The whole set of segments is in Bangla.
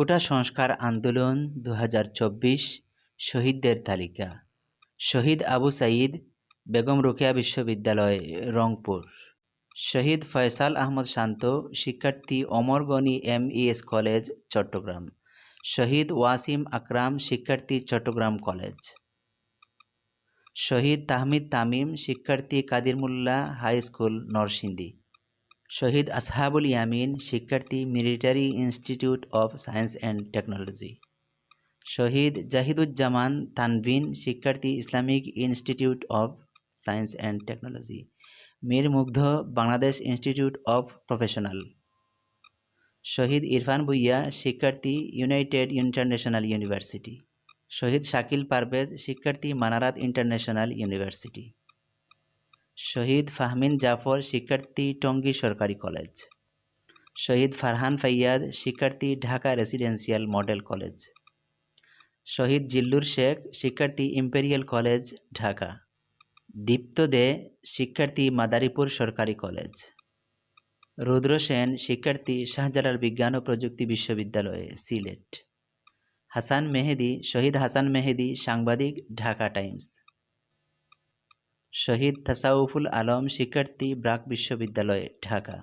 কোটা সংস্কার আন্দোলন দু হাজার চব্বিশ শহীদদের তালিকা। শহীদ আবু সাঈদ বেগম রোকেয়া বিশ্ববিদ্যালয়, রংপুর। শহীদ ফয়সাল আহমদ শান্ত, শিক্ষার্থী Amar Gani M ES College, Chattogram. শহীদ ওয়াসিম আকরাম, শিক্ষার্থী চট্টগ্রাম কলেজ। শহীদ তাহমিদ তামিম, শিক্ষার্থী কাদির মোল্লা হাই স্কুল, নরসিংদী। শহীদ আসহাবুল ইয়ামিন শিক্ষার্থী Military Institute of Science and Technology. শহীদ জাহিদুজ্জামান তানভিন শিক্ষার্থী Islamic Institute of Science and Technology. Mir Mugdho Bangladesh Institute of Professional. শহীদ ইরফান ভুইয়া শিক্ষার্থী ইউনাইটেড ইন্টারন্যাশনাল ইউনিভার্সিটি। শহীদ শাকিল পারভেজ শিক্ষার্থী মানারাত ইন্টারন্যাশনাল ইউনিভার্সিটি। শহীদ ফাহমিন জাফর শিক্ষার্থী টঙ্গী সরকারি কলেজ। শহীদ ফারহান ফাইয়াদ শিক্ষার্থী ঢাকা রেসিডেন্সিয়াল মডেল কলেজ। শহীদ জিল্লুর শেখ শিক্ষার্থী ইম্পেরিয়াল কলেজ, ঢাকা। দীপ্ত দে শিক্ষার্থী মাদারীপুর সরকারি কলেজ। রুদ্র সেন শিক্ষার্থী শাহজালাল বিজ্ঞান ও প্রযুক্তি বিশ্ববিদ্যালয়ে সিলেট। হাসান মেহেদি, শহীদ হাসান মেহেদি সাংবাদিক, ঢাকা টাইমস। শহীদ তাসাউফুল আলম শিক্ষার্থী ব্রাক বিশ্ববিদ্যালয়, ঢাকা।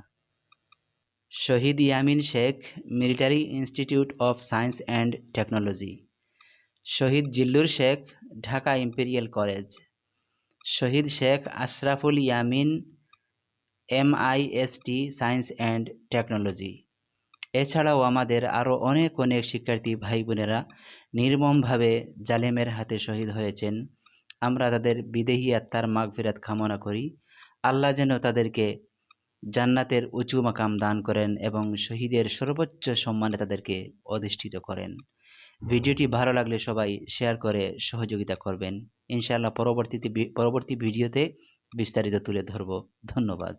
শহীদ Yamin Sheikh, Military Institute of Science and Technology. Shahid Zillur Sheikh, Dhaka Imperial College. Shahid Sheikh Ashraful Yamin, MIST, science and technology. এছাড়াও আমাদের আরও অনেক অনেক শিক্ষার্থী ভাই বোনেরা নির্মমভাবে জালেমের হাতে শহীদ হয়েছেন। আমরা তাদের বিদেহী আত্মার মাগফিরাত কামনা করি। আল্লাহ যেন তাদেরকে জান্নাতের উঁচু মাকাম দান করেন এবং শহীদের সর্বোচ্চ সম্মানে তাদেরকে অধিষ্ঠিত করেন। ভিডিওটি ভালো লাগলে সবাই শেয়ার করে সহযোগিতা করবেন। ইনশাআল্লাহ পরবর্তীতে পরবর্তী ভিডিওতে বিস্তারিত তুলে ধরব। ধন্যবাদ।